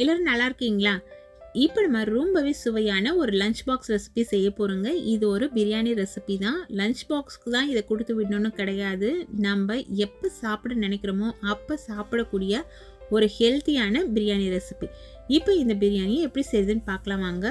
எல்லோரும் நல்லா இருக்கீங்களா? இப்போ நம்ம ரொம்பவே சுவையான ஒரு லஞ்ச் பாக்ஸ் ரெசிபி செய்ய போகிறோங்க இது ஒரு பிரியாணி ரெசிபி தான். லஞ்ச் பாக்ஸ்க்கு தான் இதை கொடுத்து விடணும்னு கிடையாது. நம்ம எப்போ சாப்பிட நினைக்கிறோமோ அப்போ சாப்பிடக்கூடிய ஒரு ஹெல்த்தியான பிரியாணி ரெசிபி இப்போ இந்த பிரியாணியை எப்படி செய்யுதுன்னு பார்க்கலாம் வாங்க.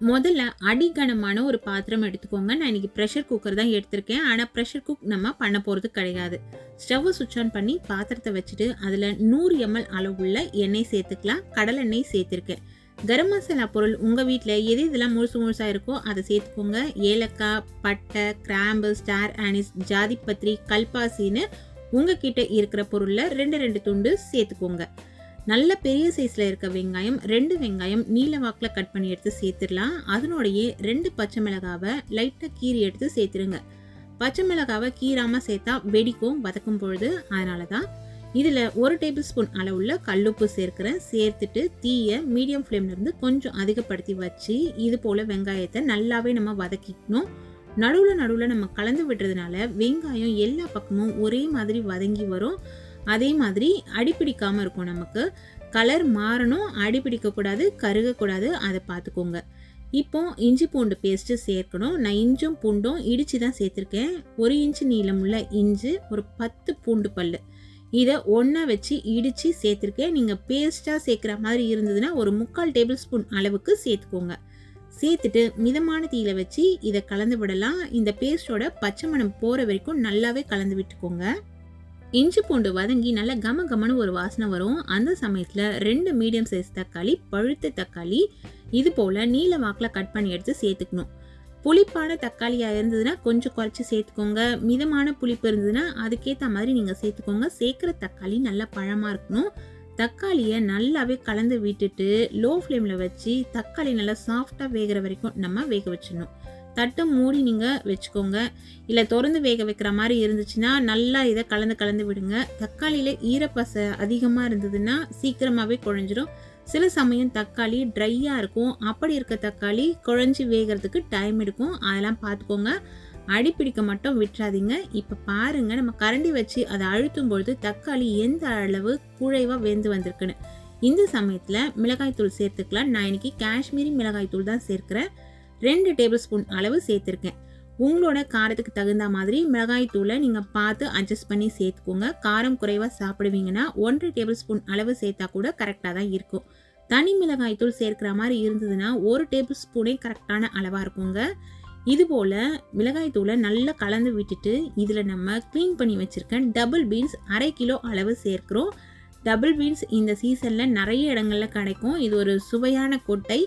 முதல்ல அடிகனமான ஒரு பாத்திரம் எடுத்துக்கோங்க. நான் இன்றைக்கி ப்ரெஷர் குக்கர் தான் எடுத்திருக்கேன். ஆனால் ப்ரெஷர் குக் நம்ம பண்ண போகிறது கிடையாது. ஸ்டவ்வை சுவிட்ச் ஆன் பண்ணி பாத்திரத்தை வச்சுட்டு அதில் நூறு எம்எல் அளவுள்ள எண்ணெய் சேர்த்துக்கலாம். கடலெண்ணெய் சேர்த்துருக்கேன். கரம் மசாலா பொருள் உங்கள் வீட்டில் எது இதெல்லாம் முழுசு முழுசாக இருக்கோ அதை சேர்த்துக்கோங்க. ஏலக்காய் பட்டை கிராம்பு ஸ்டார் ஆனிஸ் ஜாதிப்பத்திரி கல்பாசின்னு உங்ககிட்ட இருக்கிற பொருளில் ரெண்டு ரெண்டு துண்டு சேர்த்துக்கோங்க. நல்ல பெரிய சைஸில் இருக்க வெங்காயம் ரெண்டு வெங்காயம் நீல வாக்கில் கட் பண்ணி எடுத்து சேர்த்துடலாம். அதனோடையே ரெண்டு பச்சை மிளகாவை லைட்டாக கீறி எடுத்து சேர்த்துருங்க பச்சை மிளகாவை கீராமல் சேர்த்தா வெடிக்கும் வதக்கும் பொழுது. அதனால தான் இதில் ஒரு டேபிள் ஸ்பூன் அளவுள்ள கல்லுப்பு சேர்க்குறேன். சேர்த்துட்டு தீயை மீடியம் ஃப்ளேம்லேருந்து கொஞ்சம் அதிகப்படுத்தி வச்சு இது போல் வெங்காயத்தை நல்லாவே நம்ம வதக்கிக்கணும். நடுவில் நடுவில் நம்ம கலந்து விடுறதுனால வெங்காயம் எல்லா பக்கமும் ஒரே மாதிரி வதங்கி வரும். அதே மாதிரி அடிப்பிடிக்காமல் இருக்கும் நமக்கு. கலர் மாறணும் அடிப்பிடிக்கக்கூடாது கருகக்கூடாது அதை பார்த்துக்கோங்க. இப்போ இஞ்சி பூண்டு பேஸ்ட்டு சேர்க்கணும். நான் இஞ்சும் பூண்டும் இடித்து தான் சேர்த்துருக்கேன். ஒரு இன்ச்சு நீளமுள்ள இஞ்சி ஒரு பத்து பூண்டு பல் இதை ஒன்றா வச்சு இடித்து சேர்த்துருக்கேன். நீங்கள் பேஸ்ட்டாக சேர்க்குற மாதிரி இருந்ததுன்னா ஒரு முக்கால் டேபிள் ஸ்பூன் அளவுக்கு சேர்த்துக்கோங்க. சேர்த்துட்டு மிதமான தீயில வச்சு இதை கலந்து விடலாம். இந்த பேஸ்டோட பச்சை மணம் போகிற வரைக்கும் நல்லாவே கலந்து விட்டுக்கோங்க. இஞ்சி பூண்டு வதங்கி நல்ல கம கமனு ஒரு வாசனை வரும். அந்த சமயத்தில் ரெண்டு மீடியம் சைஸ் தக்காளி பழுத்த தக்காளி இது போல் நீல வாக்கில் கட் பண்ணி எடுத்து சேர்த்துக்கணும். புளிப்பான தக்காளியாக இருந்ததுன்னா கொஞ்சம் குறைச்சி சேர்த்துக்கோங்க. மிதமான புளிப்பு இருந்ததுன்னா அதுக்கேற்ற மாதிரி நீங்கள் சேர்த்துக்கோங்க. சேர்க்குற தக்காளி நல்லா பழமாக இருக்கணும். தக்காளியை நல்லாவே கலந்து விட்டுட்டு லோ ஃப்ளேமில் வச்சு தக்காளி நல்லா சாஃப்டாக வேகிற வரைக்கும் நம்ம வேக வச்சிடணும். தட்டு மூடி நீங்கள் வச்சுக்கோங்க. இல்லை திறந்து வேக வைக்கிற மாதிரி இருந்துச்சுன்னா நல்லா இதை கலந்து கலந்து விடுங்க. தக்காளியில் ஈரப்பசை அதிகமாக இருந்ததுன்னா சீக்கிரமாகவே குழஞ்சிரும். சில சமயம் தக்காளி ட்ரையாக இருக்கும். அப்படி இருக்க தக்காளி குழஞ்சி வேகிறதுக்கு டைம் எடுக்கும். அதெல்லாம் பார்த்துக்கோங்க. அடிப்பிடிக்க மட்டும் விட்டுறாதீங்க. இப்போ பாருங்க நம்ம கரண்டி வச்சு அதை அழுத்தும் பொழுது தக்காளி எந்த அளவு குழைவாக வெந்து வந்திருக்குன்னு. இந்த சமயத்தில் மிளகாய்த்தூள் சேர்த்துக்கலாம். நான் இன்னைக்கு காஷ்மீரி மிளகாய்த்தூள் தான் சேர்க்குறேன். ரெண்டு டேபிள் ஸ்பூன் அளவு சேர்த்துருக்கேன். உங்களோட காரத்துக்கு தகுந்த மாதிரி மிளகாய் தூளை நீங்கள் பார்த்து அட்ஜஸ்ட் பண்ணி சேர்த்துக்கோங்க. காரம் குறைவாக சாப்பிடுவீங்கன்னா ஒன்றரை டேபிள் ஸ்பூன் அளவு சேர்த்தா கூட கரெக்டாக தான் இருக்கும். தனி மிளகாய் தூள் சேர்க்குற மாதிரி இருந்ததுன்னா ஒரு டேபிள் ஸ்பூனே கரெக்டான அளவாக இருக்குங்க இதுபோல் மிளகாய் தூளை நல்லா கலந்து விட்டுட்டு இதில் நம்ம க்ளீன் பண்ணி வச்சுருக்கேன் டபுள் பீன்ஸ் அரை கிலோ அளவு சேர்க்குறோம். டபுள் பீன்ஸ் இந்த சீசனில் நிறைய இடங்களில் கிடைக்கும். இது ஒரு சுவையான கொட்டை.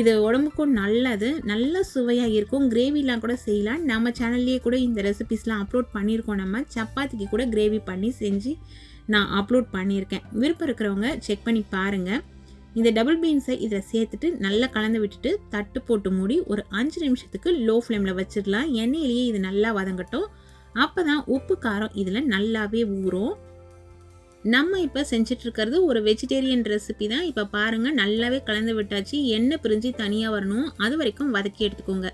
இது உடம்புக்கும் நல்லது. நல்ல சுவையாக இருக்கும். கிரேவிலாம் கூட செய்யலாம். நம்ம சேனல்லையே கூட இந்த ரெசிபிஸ்லாம் அப்லோட் பண்ணியிருக்கோம் நம்ம. சப்பாத்திக்கு கூட கிரேவி பண்ணி செஞ்சு நான் அப்லோட் பண்ணியிருக்கேன். விருப்பம் இருக்கிறவங்க செக் பண்ணி பாருங்கள் இந்த டபுள் பீன்ஸை இதில் சேர்த்துட்டு நல்லா கலந்து விட்டுட்டு தட்டு போட்டு மூடி ஒரு அஞ்சு நிமிஷத்துக்கு லோ ஃப்ளேமில் வச்சிடலாம். எண்ணெயிலேயே இது நல்லா வதங்கட்டும். அப்போ தான் உப்பு காரம் இதில் நல்லாவே ஊறும். நம்ம இப்போ செஞ்சிட்ருக்கிறது ஒரு வெஜிடேரியன் ரெசிபி தான். இப்போ பாருங்கள் நல்லாவே கலந்து விட்டாச்சு. எண்ணெய் பிரிஞ்சு தனியாக வரணும். அது வரைக்கும் வதக்கி எடுத்துக்கோங்க.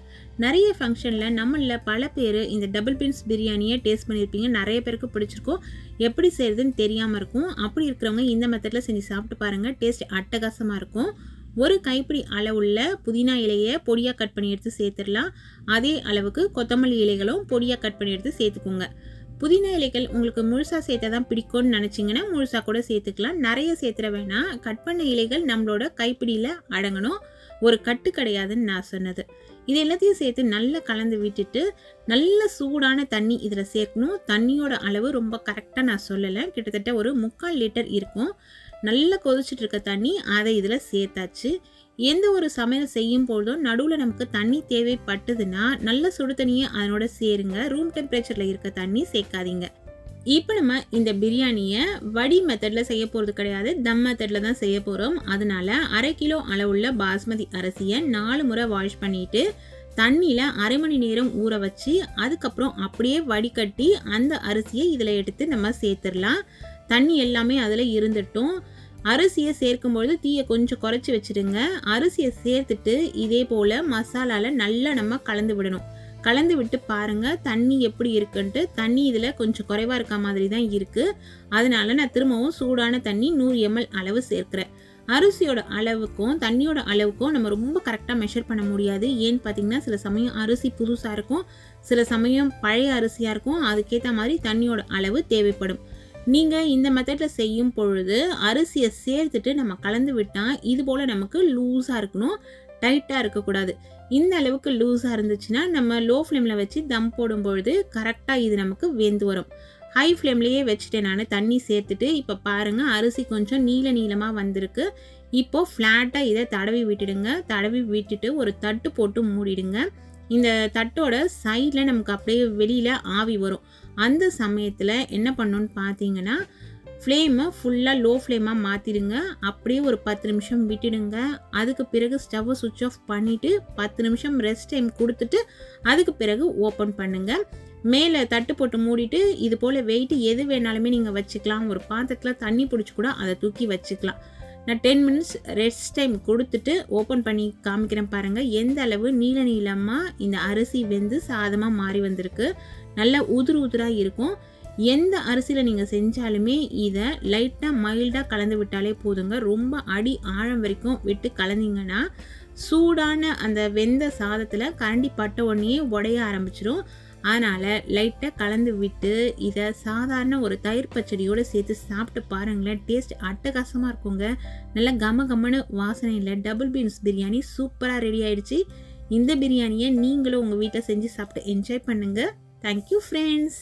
நிறைய ஃபங்க்ஷனில் நம்மளில் பல பேர் இந்த டபுள் பீன்ஸ் பிரியாணியை டேஸ்ட் பண்ணியிருப்பீங்க. நிறைய பேருக்கு பிடிச்சிருக்கும். எப்படி செய்கிறதுன்னு தெரியாமல் இருக்கும். அப்படி இருக்கிறவங்க இந்த மெத்தடில் செஞ்சு சாப்பிட்டு பாருங்கள் டேஸ்ட் அட்டகாசமாக இருக்கும். ஒரு கைப்பிடி அளவுள்ள புதினா இலையை பொடியாக கட் பண்ணி எடுத்து சேர்த்துடலாம். அதே அளவுக்கு கொத்தமல்லி இலைகளும் பொடியாக கட் பண்ணி எடுத்து சேர்த்துக்கோங்க. புதினா இலைகள் உங்களுக்கு முழுசாக சேர்த்தா தான் பிடிக்கும்னு நினச்சிங்கன்னா முழுசாக கூட சேர்த்துக்கலாம். நிறைய சேர்த்துற வேணாம். கட் பண்ண இலைகள் நம்மளோட கைப்பிடியில் அடங்கணும். ஒரு கட்டு கிடையாதுன்னு நான் சொன்னது. இது எல்லாத்தையும் சேர்த்து நல்லா கலந்து விட்டுட்டு நல்ல சூடான தண்ணி இதில் சேர்க்கணும். தண்ணியோட அளவு ரொம்ப கரெக்டாக நான் சொல்லலை. கிட்டத்தட்ட ஒரு முக்கால் லிட்டர் இருக்கும். நல்லா கொதிச்சுட்டு இருக்க தண்ணி அதை இதில் சேர்த்தாச்சு. எந்த ஒரு சமையல் செய்யும் பொழுதும் நடுவில் நமக்கு தண்ணி தேவைப்பட்டதுன்னா நல்ல சுடு தண்ணியை அதனோட சேருங்க. ரூம் டெம்பரேச்சரில் இருக்க தண்ணி சேர்க்காதீங்க இப்போ நம்ம இந்த பிரியாணியை வடி மெத்தடில் செய்ய போகிறது கிடையாது. தம் மெத்தடில் தான் செய்ய போகிறோம் அதனால அரை கிலோ அளவுள்ள பாஸ்மதி அரிசியை நாலு முறை வாஷ் பண்ணிட்டு தண்ணியில் அரை மணி நேரம் ஊற வச்சு அதுக்கப்புறம் அப்படியே வடிகட்டி அந்த அரிசியை இதில் எடுத்து நம்ம சேர்த்துடலாம். தண்ணி எல்லாமே அதில் இருந்துட்டும். அரிசியை சேர்க்கும்பொழுது தீயை கொஞ்சம் குறைச்சி வச்சுடுங்க. அரிசியை சேர்த்துட்டு இதே போல் மசாலாவில் நல்லா நம்ம கலந்து விடணும். கலந்து விட்டு பாருங்கள் தண்ணி எப்படி இருக்குன்ட்டு. தண்ணி இதில் கொஞ்சம் குறைவாக இருக்க மாதிரி தான் இருக்குது அதனால் நான் திரும்பவும் சூடான தண்ணி நூறு எம்எல் அளவு சேர்க்குறேன். அரிசியோட அளவுக்கும் தண்ணியோட அளவுக்கும் நம்ம ரொம்ப கரெக்டாக மெஷர் பண்ண முடியாது. ஏன்னு பார்த்தீங்கன்னா சில சமயம் அரிசி புதுசாக இருக்கும். சில சமயம் பழைய அரிசியாக இருக்கும். அதுக்கேற்ற மாதிரி தண்ணியோட அளவு தேவைப்படும். நீங்கள் இந்த மெத்தடில் செய்யும் பொழுது அரிசியை சேர்த்துட்டு நம்ம கலந்து விட்டால் இது போல் நமக்கு லூஸாக இருக்கணும் டைட்டாக இருக்கக்கூடாது இந்த அளவுக்கு லூஸாக இருந்துச்சுன்னா நம்ம லோ ஃப்ளேமில் வச்சு தம் போடும் பொழுது கரெக்டாக இது நமக்கு வெந்து வரும். ஹை ஃப்ளேம்லேயே வச்சுட்டேன் நான் தண்ணி சேர்த்துட்டு இப்போ பாருங்கள் அரிசி கொஞ்சம் நீல நீளமாக வந்திருக்கு. இப்போது ஃப்ளாட்டாக இதை தடவி விட்டுடுங்க. தடவி விட்டுட்டு ஒரு தட்டு போட்டு மூடிடுங்க. இந்த தட்டோட சைடில் நமக்கு அப்படியே வெளியில் ஆவி வரும். அந்த சமயத்தில் என்ன பண்ணணும்னு பார்த்தீங்கன்னா ஃப்ளேமை ஃபுல்லாக லோ ஃப்ளேமாக மாற்றிடுங்க அப்படியே ஒரு பத்து நிமிஷம் விட்டுடுங்க. அதுக்கு பிறகு ஸ்டவ்வை சுவிட்ச் ஆஃப் பண்ணிவிட்டு பத்து நிமிஷம் ரெஸ்ட் டைம் கொடுத்துட்டு அதுக்கு பிறகு ஓப்பன் பண்ணுங்கள் மேலே தட்டு போட்டு மூடிட்டு இது போல் வெயிட் எது வேணாலுமே நீங்கள் வச்சுக்கலாம். ஒரு பாத்திரத்தில் தண்ணி பிடிச்சி கூட அதை தூக்கி வச்சுக்கலாம். நான் டென் மினிட்ஸ் ரெஸ்ட் டைம் கொடுத்துட்டு ஓப்பன் பண்ணி காமிக்கிறேன் பாருங்கள் எந்த அளவு நீல நீளமாக இந்த அரிசி வெந்து சாதமாக மாறி வந்திருக்கு. நல்லா உதிர் உதிராக இருக்கும். எந்த அரிசியில் நீங்கள் செஞ்சாலுமே இதை லைட்டாக மைல்டாக கலந்து விட்டாலே போதுங்க. ரொம்ப அடி ஆழம் வரைக்கும் விட்டு கலந்தீங்கன்னா சூடான அந்த வெந்த சாதத்தில் கரண்டி பட்ட உடனே உடைய ஆரம்பிச்சிடும் அதனால் லைட்டாக கலந்து விட்டு இதை சாதாரண ஒரு தயிர் பச்சடியோடு சேர்த்து சாப்பிட்டு பாருங்களேன். டேஸ்ட் அட்டகாசமாக இருக்குங்க. நல்லா கம கமனு வாசனையில் டபுள் பீன்ஸ் பிரியாணி சூப்பராக ரெடி ஆயிடுச்சு. இந்த பிரியாணியை நீங்களும் உங்கள் வீட்டில் செஞ்சு சாப்பிட்டு என்ஜாய் பண்ணுங்கள் தேங்க்யூ ஃப்ரெண்ட்ஸ்